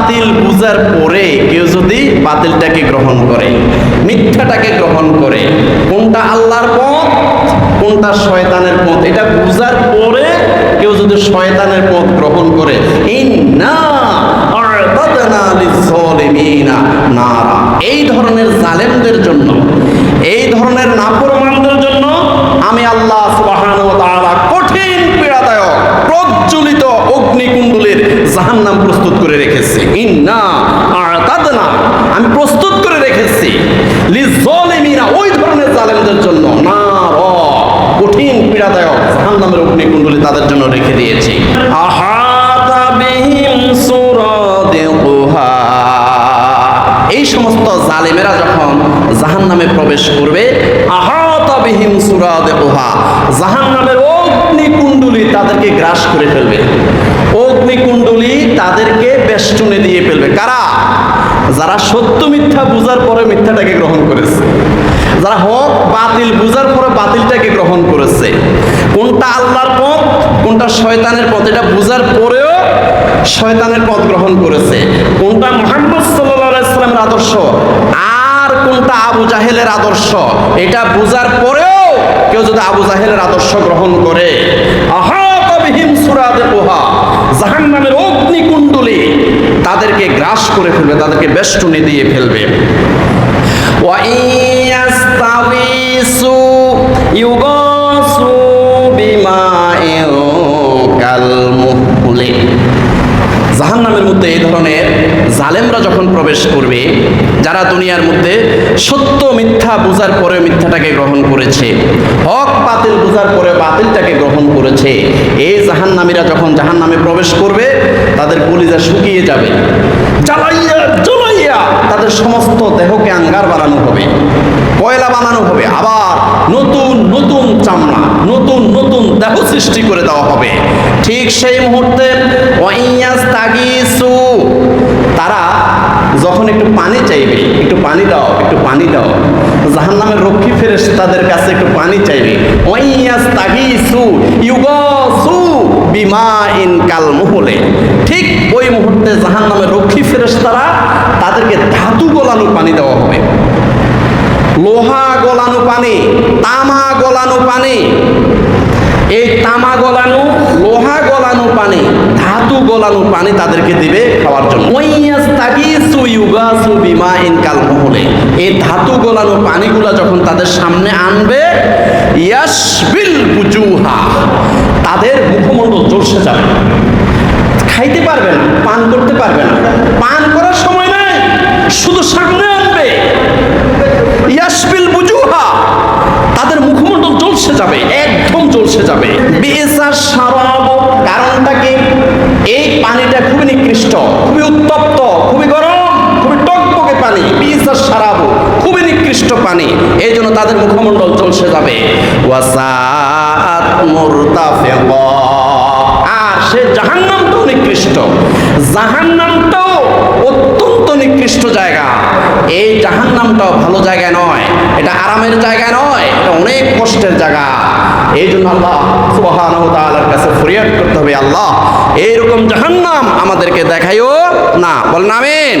বাতিল বুঝার পরে কেউ যদি বাতিলটাকে গ্রহণ করে, মিথ্যাটাকে গ্রহণ করে, কোনটা আল্লাহর পথ, কোনটা শয়তানের পথ, এটা বুঝার পরে কেউ যদি শয়তানের পথ গ্রহণ করে এই আ'তাদনা লিয-যালিমিনা নারা এই ধরনের জালেমদের জন্য এই ধরনের নাফরমানদের জন্য আমি আল্লাহ সুবহানাহু ওয়া তাআলা কঠিন পীড়াদায়ক প্রজ্বলিত অগ্নিকুণ্ডলের জাহান্নাম প্রস্তুত করে রেখেছি ইন্না আমি প্রস্তুত করে রেখেছি। ওই ধরনের জালেমদের জন্য নার, কঠিন, পীড়াদায়ক তাদের জন্য রেখে দিয়েছি। এই সমস্ত জালেমেরা যখন জাহান্নামে প্রবেশ করবে আহাতা বিহিম সুরাদিকুহা জাহান্নামের অগ্নিকুণ্ডলী তাদেরকে গ্রাস করে ফেলবে। অগ্নিকুণ্ডলী তাদেরকে বেষ্টনে দিয়ে ফেলবে। কারা? যারা সত্য মিথ্যা বুঝার পরে মিথ্যাটাকে গ্রহণ করেছে। যারা হক বাতিল বুঝার পরে বাতিলটাকে গ্রহণ করেছে। কোনটা আল্লাহর পথ, কোনটা শয়তানের পথ, এটা বুঝার পরেও শয়তানের পথ গ্রহণ করেছে। কোনটা মোহাম্মদ সাল্লামের আদর্শ, আর কোনটা আবু জাহেলের আদর্শ, এটা বুঝার পরেও কেউ যদি আবু জাহেলের আদর্শ গ্রহণ করে। বিহিম জাহান নামের তাদেরকে গ্রাস করে ফেলবে তাদেরকে বেষ্টনে দিয়ে ফেলবে। ওয়াইয়াস্তাবিসু ইউগা প্রবেশ করবে, যারা দুনিয়ার মধ্যে সত্য মিথ্যা বোঝার পরে মিথ্যাটাকে গ্রহণ করেছে, হক বাতিল বোঝার পরে বাতিলটাকে গ্রহণ করেছে, এই জাহান্নামীরা যখন জাহান্নামে প্রবেশ করবে, তাদের কলিজা শুকিয়ে যাবে, জ্বালাইয়া, জ্বলাইয়া তাদের সমস্ত দেহকে আঙ্গার বানানো হবে, কয়লা বানানো হবে, আবার নতুন নতুন চামড়া, নতুন নতুন দেহ সৃষ্টি করে দেওয়া হবে। ঠিক সেই মুহূর্তে তারা যখন একটু পানি চাইবে, একটু পানি দাও, একটু পানি দাও, জাহান্নামের রক্ষী ফেরেস তাদের কাছে একটু পানি চাইবে। তাগিসু ঠিক ওই মুহূর্তে জাহান্নামের রক্ষী ফেরেস তারা তাদেরকে ধাতু গলানো পানি দেওয়া হবে। লোহা গলানো পানি, তামা গলানো পানি। এই তামা গলানো, লোহা গলানো পানি ধাতু গলানো পানি তাদেরকে দিবে খাওয়ার জন্য। এই ধাতু পানিগুলা যখন তাদের সামনে আনবে তাদের মুখমণ্ডল চলসে যাবে। খাইতে পারবে না পান করতে পারবে না পান করার সময় নাই, শুধু সামনে আনবে। ইয়াসবিল বুজুহা, তাদের মুখমণ্ডল জ্বলসে যাবে, একদম জ্বলসে যাবে। কারণটা কি এই পানিটা খুবই নিকৃষ্ট, খুবই উত্তপ্ত, খুবই গরম, খুবই টকবকে পানি বিএসা সারাব, খুবই নিকৃষ্ট পানি। এই জন্য তাদের মুখমণ্ডল চলছে যাবে। আর সে জাহান্নামটাও নিকৃষ্ট। জাহান্নামটাও অত্যন্ত নিকৃষ্ট জায়গা। এই জাহান্নামটাও ভালো জায়গায় নয়, এটা আরামের জায়গায় নয়, এটা অনেক কষ্টের জায়গা। এই জন্য আল্লাহ সুবহানাহু পরিহার করতে হবে আল্লাহ। এইরকম জাহান্নাম আমাদেরকে দেখাইও না। বলেন আমিন।